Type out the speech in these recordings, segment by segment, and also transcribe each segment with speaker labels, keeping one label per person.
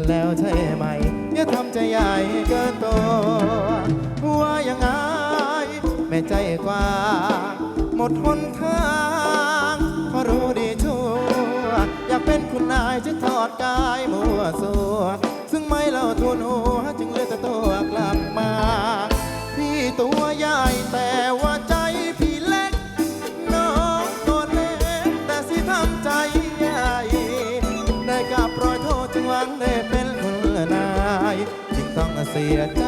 Speaker 1: น
Speaker 2: แล้วใช่ไหม อย่าทำใจใหญ่เกินตัวว่ายังไงแม่ใจกว้างหมดหนทางเพราะรู้ดีชั่ว อยากเป็นคุณนายจึงถอดกายมัวสัวซึ่งไม่เล่าทุนหัวจึงเลือแต่ตัวกลับมา พี่ตัวใหญ่แต่ว่า เสียใจ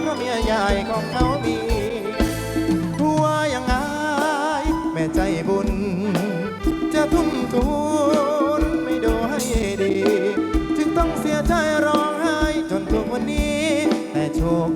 Speaker 2: เพราะเมียใหญ่ของเขามีว่ายังไงแม่ใจบุญ จะทุ่มทุนไม่ดูให้ดี จึงต้องเสียใจร้องไห้จนทุกวันนี้แต่โชค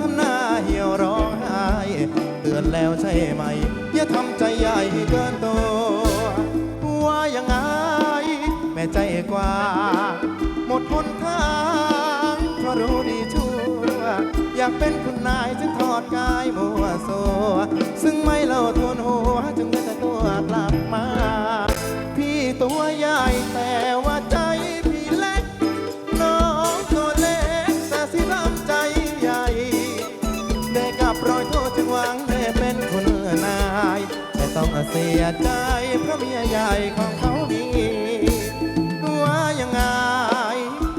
Speaker 2: ทำหน้าเหี่ยวร้องไห้เตือนแล้วใช่ไหม อย่าทำใจใหญ่เกินตัวว่ายังไง แม่ใจกว้าหมดหนทางเพราะรู้ดีชั่ว อยากเป็นคุณนายจึงถอดกายมัวสัวซึ่งไม่เล่าทนหัวจึงได้แต่ตัวกลับมา พี่ตัวใหญ่แต่ว่าใจ ต้องเสียใจ เพราะเมียใหญ่ของเขามีว่ายังไง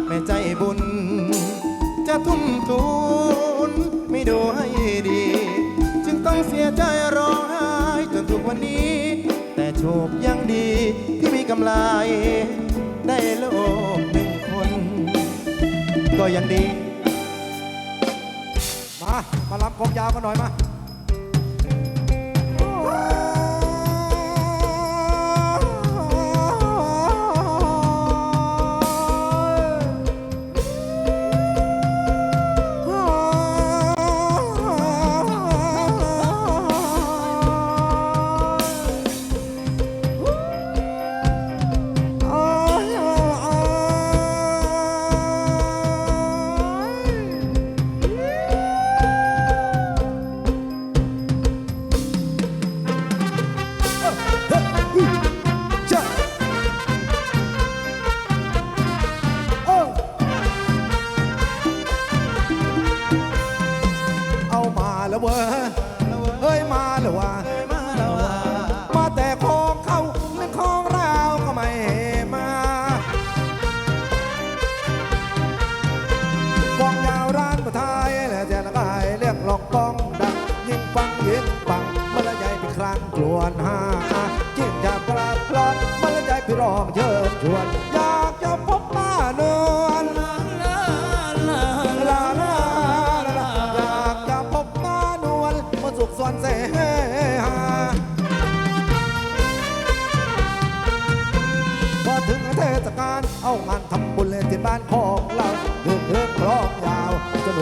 Speaker 2: แม่ใจบุญ จะทุ่มทุนไม่ดูให้ดี จึงต้องเสียใจร้องไห้จนทุกวันนี้ แต่โชคยังดีที่มีกำไร ได้โลกหนึ่งคน ก็ยังดี
Speaker 3: มา มาลำกองยาวกันหน่อยมา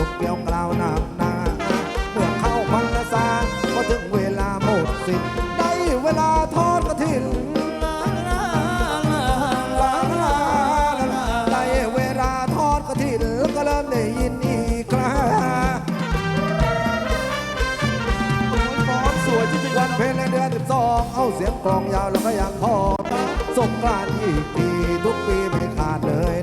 Speaker 3: นุกเกี่ยวกล่าวนักหนาเมื่อเข้าพันละสาพอถึงเวลาหมดสิ้นได้เวลาทอดกระถินลาลาลาลาได้เวลาทอดกระถินก็เริ่มได้ยินอีกคราฟ้อนสวยจริงๆวันเพ็ญในเดือนสิบสองเอาเสียงกลองยาวแล้วก็ยังพอมีสงกรานต์อีกทีทุกปีไม่ขาดเลย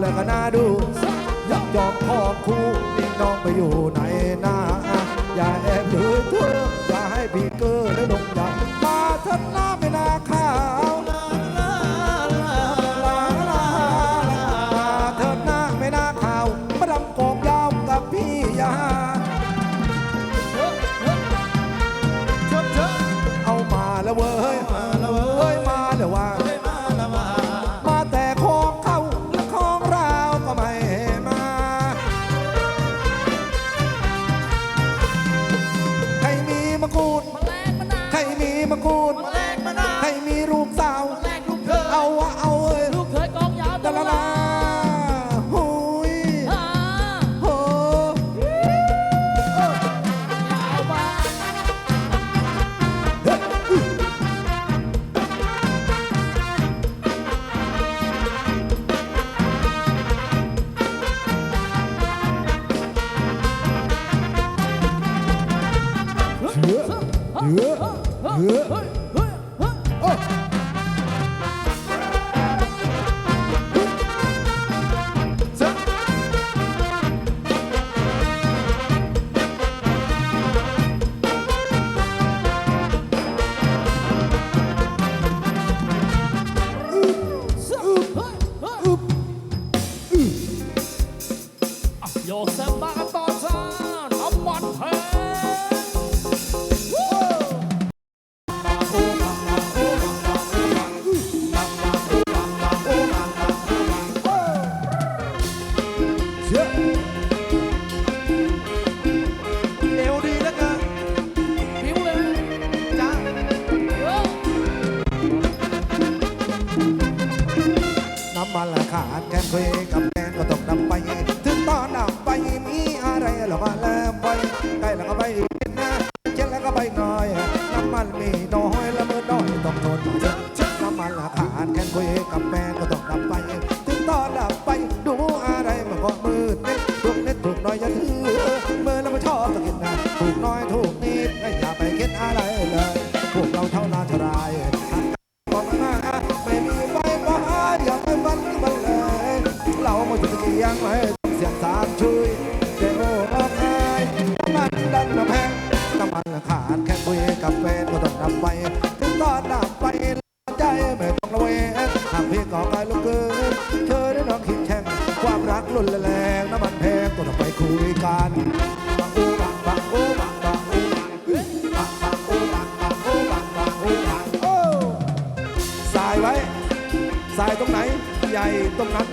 Speaker 3: แล้วก็น่าดูยักยอกคอคู่นี่น้องไปอยู่ไหนนะอย่าแอบดูเธออย่าให้พี่เกอร์ได้ลงดับมาทัดหน้าไม่ มาละขาด
Speaker 1: แก
Speaker 2: น
Speaker 3: คุ
Speaker 1: ยกั
Speaker 2: บ
Speaker 1: แฟ
Speaker 3: นก็ต้องนำไป ถึงตอนนำไปมีอะไรหรอกแล้วไปใกล้แล้วก็ไปเห็นนะเช็ดแล้วก็ไปนอน นดันแพงน้ำมันขาดแค่คุยกับแฟนก็ต้องนำไปถึงตอนนำไปใจไม่ต้องระเวงหากพี่ก่อไก่ลูกเกินเธอได้น้องคิดแข่งความรักรุนแรงน้ำมันแพงก็ต้องไปคุยกันบังอูบังบังอูบังบังอูบังบังอูบังบังอูบังบังอูบังโอ้สายไว้สายตรงไหนใหญ่ตรงนั้น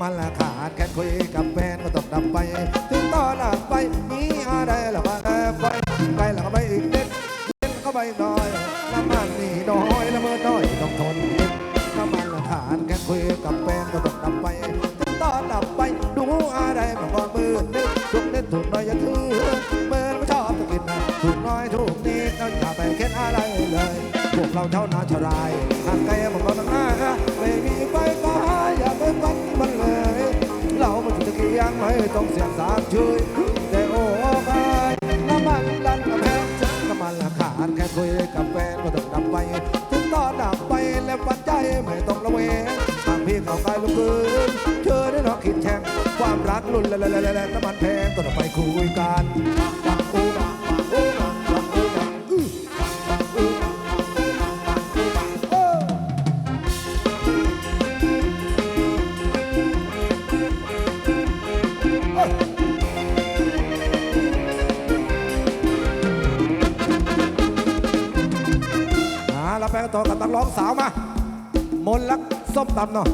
Speaker 3: มันละขาดแค่คุยกับแฟนก็ต้องนำไป ถึงตอนนำไปมีอะไรหรอกแล้วไปไปแล้วก็ไปอีกนิดนิดก็ไปหน่อยน้ำมันนี่น้อยละเมื่อน้อยต้องทนน้ำมันละขาดแค่คุยกับแฟนก็ต้องนำไปถึงตอนนำไปดูอะไรมันก็มืดนิดถูกนิดถูกน้อยอย่าถือเมื่อไม่ชอบจะกินนะถูกน้อยถูกนิดเราอย่าไปคิดอะไรเลยพวกเราเท่านาชรายห่างไกลมันก็ ไม่ต้องเสียงสามช่วยแต่โอ้กายน้ำมันดันกระแพงน้ำมันละขาดแค่คุยกับแฟนก็ต้องดับไป ถึงตอนดับไปแล้วปัจจัยไม่ต้องระเวงทางพี่เขากายลูกคืนเธอได้นอกคิดแทงความรักรุ่นแรงๆน้ำมันแพงก็ต้องไปคุยกัน ต่อกับตักร้องสาวมามนลักส้
Speaker 1: มตำเนาะ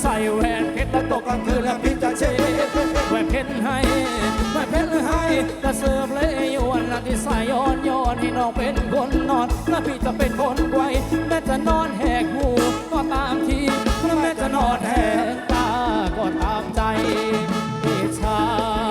Speaker 1: ใส่แหวนเพชรแล้วตกกลางคืนแล้วพี่จะเช็ดแหวนเพชรให้แหวนเพชรให้จะเสิร์ฟเลยยวนแล้วที่ใส่ย้อนย้อนให้น้องเป็นคนนอนแล้วพี่จะเป็นคนไวแม้จะนอนแหกหูก็ตามทีแม้จะนอนแหกตาก็ตามใจพี่ชาย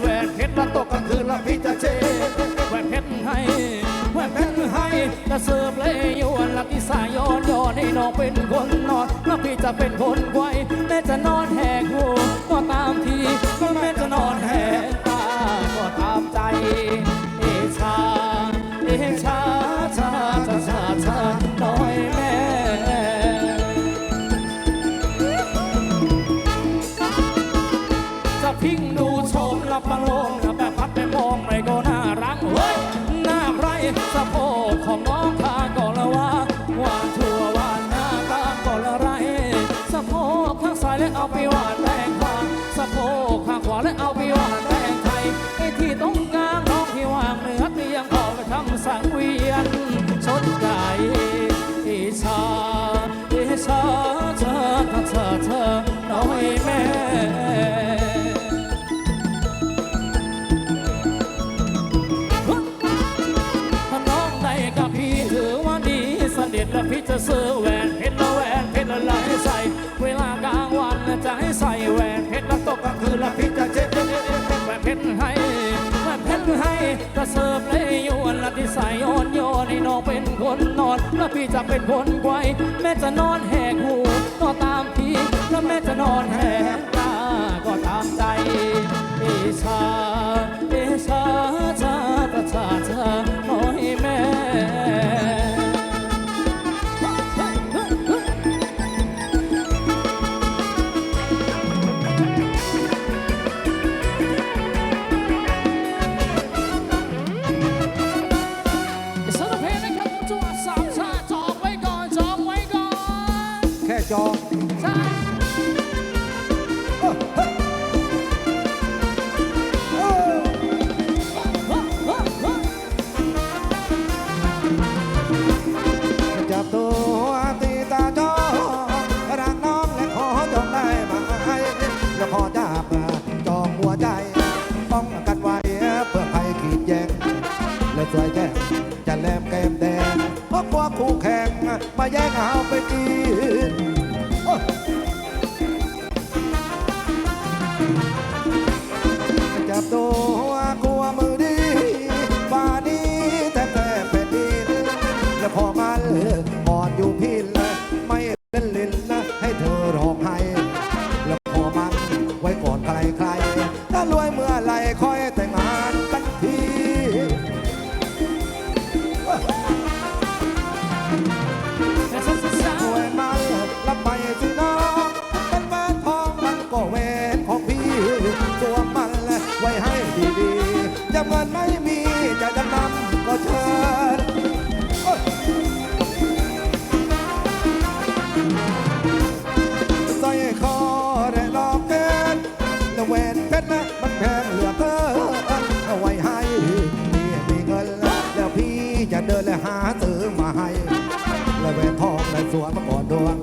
Speaker 1: แหวนเพชรแล้วตกกลางคืนละพี่จะเช็ดแหวนเพชรให้แหวนเพชรให้จะเสิร์ฟเลยยวนละที่สายย้อนย้อนให้น้องเป็นคนนอนแล้วพี่จะเป็นคนไวแม่จะนอนแหกหูก็ตามทีก็แม่จะนอนแหกตาก็ตามใจ จะซื้อแหวนเพชรละแหวนเพชรละให้ใส่ เวลากลางวันจะให้ใส่แหวนเพชรล้วตกกลางคืนล้วพี่จะเช็ดแหวนเพชรให้แหวนเพชรให้จะเสิร์ฟเลยยวนละที่ใส่ย้อนโยนให้น้องเป็นคนนอนแล้วพี่จะเป็นคนไกวแม้จะนอนแหกหูก็ตามพี่แล้วแม้จะนอนแหกตาก็ตามใจเอชาเอชาชาชาชา แค่จับตัวตีตาจอรักน้อง
Speaker 3: และขอจงได้ไหมแล้วขอจับจองหัวใจ ป้องกันไว้เพื่อใครขีดแยงและสวยแจ้งจะแลมแก้มแดงเพราะกลัวคู่แข่งมาแย่งเอาไปกิน สวนมาก่อนดวง